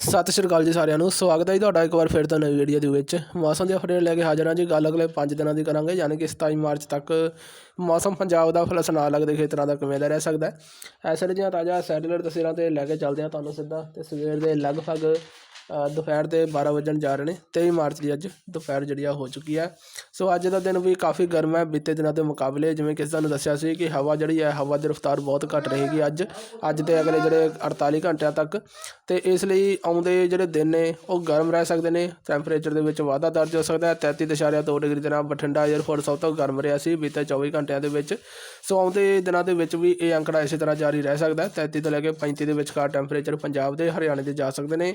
ਸਤਿ ਸ਼੍ਰੀ ਅਕਾਲ ਜੀ ਸਾਰਿਆਂ ਨੂੰ। ਸਵਾਗਤ ਹੈ ਜੀ ਤੁਹਾਡਾ ਇੱਕ ਵਾਰ ਫਿਰ ਤੋਂ ਨਵੀਂ ਵੀਡੀਓ ਦੇ ਵਿੱਚ। ਮੌਸਮ ਦੀ ਅਪਡੇਟ ਲੈ ਕੇ ਹਾਜ਼ਰ ਹਾਂ ਜੀ। ਗੱਲ ਅਗਲੇ 5 ਦਿਨਾਂ ਦੀ ਕਰਾਂਗੇ, ਯਾਨੀ ਕਿ 27 ਮਾਰਚ ਤੱਕ ਮੌਸਮ ਪੰਜਾਬ ਦਾ ਫਲਸ ਨਾਲ ਲੱਗਦੇ ਖੇਤਰਾਂ ਦਾ ਕਿਵੇਂ ਦਾ ਰਹਿ ਸਕਦਾ ਹੈ। ਐਸੇ ਦੀਆਂ ਤਾਜ਼ਾ ਸੈਟੇਲਾਈਟ ਤਸਵੀਰਾਂ ਤੇ ਲੈ ਕੇ ਚੱਲਦੇ ਹਾਂ ਤੁਹਾਨੂੰ ਸਿੱਧਾ। ਤੇ ਸਵੇਰ ਦੇ ਲਗਭਗ ਦੁਪਹਿਰ ਦੇ 12 ਵਜਣ ਜਾ ਰਹੇ ਨੇ। 23 ਮਾਰਚ ਦੀ ਅੱਜ ਦੁਪਹਿਰ ਜਿਹੜੀ ਆ, ਹੋ ਚੁੱਕੀ ਹੈ। ਸੋ ਅੱਜ ਦਾ ਦਿਨ ਵੀ ਕਾਫੀ ਗਰਮ ਹੈ। ਬੀਤੇ ਦਿਨਾਂ ਦੇ ਮੁਕਾਬਲੇ ਜਿਵੇਂ ਕਿ ਤੁਹਾਨੂੰ ਦੱਸਿਆ ਸੀ ਕਿ ਹਵਾ ਜਿਹੜੀ ਹੈ, ਹਵਾ ਦੀ ਰਫ਼ਤਾਰ ਬਹੁਤ ਘੱਟ ਰਹੇਗੀ ਅੱਜ। ਅੱਜ ਤੇ ਅਗਲੇ ਜਿਹੜੇ 48 ਘੰਟਿਆਂ ਤੱਕ। ਤੇ ਇਸ ਲਈ ਆਉਂਦੇ ਜਿਹੜੇ ਦਿਨ ਨੇ, ਉਹ ਗਰਮ ਰਹਿ ਸਕਦੇ ਨੇ। ਟੈਂਪਰੇਚਰ ਦੇ ਵਿੱਚ ਵਾਧਾ ਦਰਜ ਹੋ ਸਕਦਾ ਹੈ। 33.2 ਡਿਗਰੀ ਦੇ ਨਾਲ ਬਠਿੰਡਾ ਏਅਰਪੋਰਟ ਸਭ ਤੋਂ ਗਰਮ ਰਿਹਾ ਸੀ। ਬੀਤੇ 24 ਘੰਟਿਆਂ ਦੇ ਵਿੱਚ। ਸੋ ਆਉਂਦੇ ਦਿਨਾਂ ਦੇ ਵਿੱਚ ਵੀ ਇਹ ਅੰਕੜਾ ਇਸੇ ਤਰ੍ਹਾਂ ਜਾਰੀ ਰਹਿ ਸਕਦਾ ਹੈ। 33 ਤੋਂ ਲੈ ਕੇ 35 ਦੇ ਵਿਚਕਾਰ ਟੈਂਪਰੇਚਰ ਪੰਜਾਬ ਦੇ ਹਰਿਆਣੇ ਦੇ ਜਾ ਸਕਦੇ ਨੇ।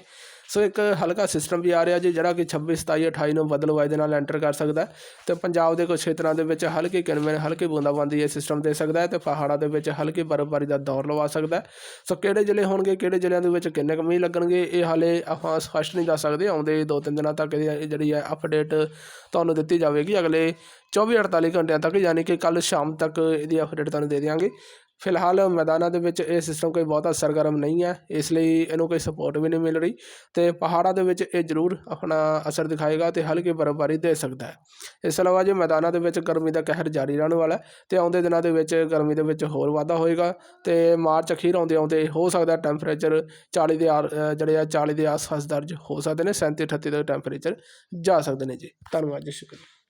ਸੋ ਇੱਕ ਹਲਕਾ ਸਿਸਟਮ ਵੀ ਆ ਰਿਹਾ ਜੀ, ਜਿਹੜਾ ਕਿ 26 27 28 ਨੂੰ ਬਦਲਵਾਈ ਦੇ ਨਾਲ ਐਂਟਰ ਕਰ ਸਕਦਾ ਹੈ। ਤੇ ਪੰਜਾਬ ਦੇ ਕੁਝ ਖੇਤਰਾਂ ਦੇ ਵਿੱਚ ਹਲਕੀ ਕਿਨਵੇਂ, ਹਲਕੀ ਬੂੰਦਾਬਾਂਦੀ ਇਹ ਸਿਸਟਮ ਦੇ ਸਕਦਾ ਹੈ ਤੇ ਪਹਾੜਾਂ ਦੇ ਵਿੱਚ ਹਲਕੀ ਬਰਫ਼ਬਾਰੀ ਦਾ ਦੌਰ ਲਵਾ ਸਕਦਾ ਸੋ ਕਿਹੜੇ ਜ਼ਿਲ੍ਹੇ ਹੋਣਗੇ, ਕਿਹੜੇ ਜ਼ਿਲ੍ਹਿਆਂ ਦੇ ਵਿੱਚ ਕਿੰਨੇ ਕੁ ਮੀਂਹ ਲੱਗਣਗੇ, ਇਹ ਹਾਲੇ ਆਪਾਂ ਸਪਸ਼ਟ ਨਹੀਂ ਦੱਸ ਸਕਦੇ। ਆਉਂਦੇ ਦੋ ਤਿੰਨ ਦਿਨਾਂ ਤੱਕ ਇਹ ਜਿਹੜੀ ਹੈ ਅਪਡੇਟ ਤੁਹਾਨੂੰ ਦਿੱਤੀ ਜਾਵੇਗੀ। ਅਗਲੇ 24 48 ਘੰਟਿਆਂ ਤੱਕ, ਯਾਨੀ ਕਿ ਕੱਲ ਸ਼ਾਮ ਤੱਕ ਇਹਦੀ ਅਪਡੇਟ ਤੁਹਾਨੂੰ ਦੇ ਦਿਆਂਗੇ। ਫਿਲਹਾਲ ਮੈਦਾਨਾਂ ਦੇ ਵਿੱਚ ਇਹ ਸਿਸਟਮ ਕੋਈ ਬਹੁਤਾ ਸਰਗਰਮ ਨਹੀਂ ਹੈ, ਇਸ ਲਈ ਇਹਨੂੰ ਕੋਈ ਸਪੋਰਟ ਵੀ ਨਹੀਂ ਮਿਲ ਰਹੀ ਤੇ ਪਹਾੜਾਂ ਦੇ ਵਿੱਚ ਇਹ ਜ਼ਰੂਰ ਆਪਣਾ ਅਸਰ ਦਿਖਾਏਗਾ ਤੇ ਹਲਕੀ ਬਰਫ਼ਬਾਰੀ ਦੇ ਸਕਦਾ ਹੈ। ਇਸ ਤੋਂ ਇਲਾਵਾ ਜੇ ਮੈਦਾਨਾਂ ਦੇ ਵਿੱਚ ਗਰਮੀ ਦਾ ਕਹਿਰ ਜਾਰੀ ਰਹਿਣ ਵਾਲਾ ਹੈ, ਤੇ ਆਉਂਦੇ ਦਿਨਾਂ ਦੇ ਵਿੱਚ ਗਰਮੀ ਦੇ ਵਿੱਚ ਹੋਰ ਵਾਧਾ ਹੋਏਗਾ ਤੇ ਮਾਰਚ ਅਖੀਰ ਆਉਂਦੇ ਆਉਂਦੇ ਹੋ ਸਕਦਾ ਟੈਂਪਰੇਚਰ 40 ਦੇ ਆਰ- ਜਿਹੜੇ ਆ 40 ਦੇ ਆਸ-ਪਾਸ ਦਰਜ ਹੋ ਸਕਦੇ ਨੇ 37 38 ਤੱਕ ਟੈਂਪਰੇਚਰ ਜਾ ਸਕਦੇ ਨੇ ਜੀ। ਧੰਨਵਾਦ ਜੀ, ਸ਼ੁਕਰੀਆ।